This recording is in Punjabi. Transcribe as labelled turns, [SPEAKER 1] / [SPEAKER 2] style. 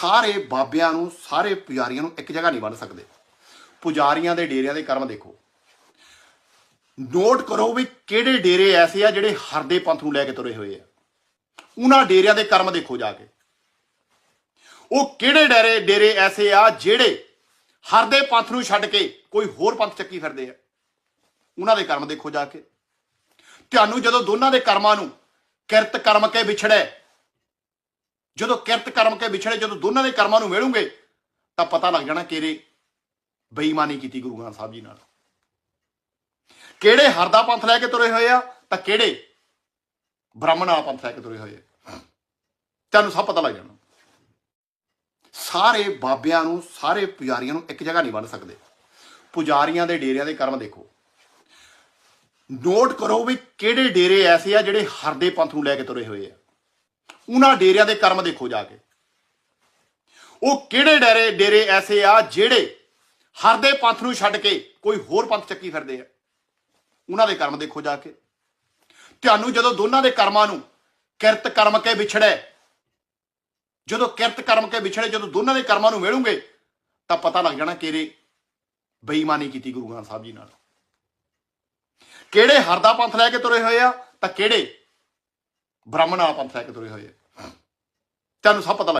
[SPEAKER 1] ਸਾਰੇ ਬਾਬਿਆਂ ਨੂੰ, ਸਾਰੇ ਪੁਜਾਰੀਆਂ ਨੂੰ ਇੱਕ ਜਗ੍ਹਾ ਨਹੀਂ ਬੰਨ ਸਕਦੇ। ਪੁਜਾਰੀਆਂ ਦੇ ਡੇਰਿਆਂ ਦੇ ਕਰਮ ਦੇਖੋ। ਨੋਟ ਕਰੋ ਵੀ ਕਿਹੜੇ ਡੇਰੇ ਐਸੇ ਆ ਜਿਹੜੇ ਹਰਦੇ ਪੰਥ ਨੂੰ ਲੈ ਕੇ ਤੁਰੇ ਹੋਏ ਆ। ਉਹਨਾਂ ਡੇਰਿਆਂ ਦੇ ਕਰਮ ਦੇਖੋ ਜਾ ਕੇ। ਉਹ ਕਿਹੜੇ ਡੇਰੇ ਡੇਰੇ ਐਸੇ ਆ ਜਿਹੜੇ ਹਰਦੇ ਪੰਥ ਨੂੰ ਛੱਡ ਕੇ ਕੋਈ ਹੋਰ ਪੰਥ ਚੱਕੀ ਫਿਰਦੇ ਆ। ਉਹਨਾਂ ਦੇ ਕਰਮ ਦੇਖੋ ਜਾ ਕੇ। ਤੁਹਾਨੂੰ ਜਦੋਂ ਦੋਨਾਂ ਦੇ ਕਰਮਾਂ ਨੂੰ ਕਿਰਤ ਕਰਮ ਕੇ ਵਿਛੜੇ ਜਦੋਂ ਕਿਰਤ ਕਰਮ ਕੇ ਵਿਛੜੇ, ਜਦੋਂ ਦੋਨਾਂ ਦੇ ਕਰਮਾਂ ਨੂੰ ਮਿਲੂਗੇ ਤਾਂ ਪਤਾ ਲੱਗ ਜਾਣਾ ਕਿਹੜੇ ਬੇਈਮਾਨੀ ਕੀਤੀ ਗੁਰੂ ਗ੍ਰੰਥ ਸਾਹਿਬ ਜੀ ਨਾਲ। ਕਿਹੜੇ ਹਰਦਾ ਪੰਥ ਲੈ ਕੇ ਤੁਰੇ ਹੋਏ ਆ, ਤਾਂ ਕਿਹੜੇ ਬ੍ਰਾਹਮਣ ਵਾਲਾ ਪੰਥ ਲੈ ਕੇ ਤੁਰੇ ਹੋਏ ਆ। ਤੁਹਾਨੂੰ ਸਭ ਪਤਾ ਲੱਗ ਜਾਣਾ। ਸਾਰੇ ਬਾਬਿਆਂ ਨੂੰ, ਸਾਰੇ ਪੁਜਾਰੀਆਂ ਨੂੰ ਇੱਕ ਜਗ੍ਹਾ ਨਹੀਂ ਬੰਨ ਸਕਦੇ। ਪੁਜਾਰੀਆਂ ਦੇ ਡੇਰਿਆਂ ਦੇ ਕਰਮ ਦੇਖੋ। ਨੋਟ ਕਰੋ ਵੀ ਕਿਹੜੇ ਡੇਰੇ ਐਸੇ ਆ ਜਿਹੜੇ ਹਰਦੇ ਪੰਥ ਨੂੰ ਲੈ ਕੇ ਤੁਰੇ ਹੋਏ ਆ। ਉਹਨਾਂ ਡੇਰਿਆਂ ਦੇ ਕਰਮ ਦੇਖੋ ਜਾ ਕੇ। ਉਹ ਕਿਹੜੇ ਡੇਰੇ ਡੇਰੇ ਐਸੇ ਆ ਜਿਹੜੇ ਹਰਦੇ ਪੰਥ ਨੂੰ ਛੱਡ ਕੇ ਕੋਈ ਹੋਰ ਪੰਥ ਚੱਕੀ ਫਿਰਦੇ ਆ? ਉਹਨਾਂ ਦੇ ਕਰਮ ਦੇਖੋ ਜਾ ਕੇ। ਤੁਹਾਨੂੰ ਜਦੋਂ ਦੋਨਾਂ ਦੇ ਕਰਮਾਂ ਨੂੰ ਕਿਰਤ ਕਰਮ ਕੇ ਵਿਛੜੇ, ਜਦੋਂ ਕਿਰਤ ਕਰਮ ਕੇ ਵਿਛੜੇ, ਜਦੋਂ ਦੋਨਾਂ ਦੇ ਕਰਮਾਂ ਨੂੰ ਮਿਲੂਗੇ ਤਾਂ ਪਤਾ ਲੱਗ ਜਾਣਾ ਕਿਹੜੇ ਬੇਈਮਾਨੀ ਕੀਤੀ ਗੁਰੂ ਗ੍ਰੰਥ ਸਾਹਿਬ ਜੀ ਨਾਲ। ਕਿਹੜੇ ਹਰਦਾ ਪੰਥ ਲੈ ਕੇ ਤੁਰੇ ਹੋਏ ਆ, ਤਾਂ ਕਿਹੜੇ ਬ੍ਰਾਹਮਣ ਵਾਲਾ ਪੰਥ ਲੈ ਕੇ ਤੁਰੇ ਹੋਏ ਆ। ਤੁਹਾਨੂੰ ਸਭ ਪਤਾ ਲੱਗ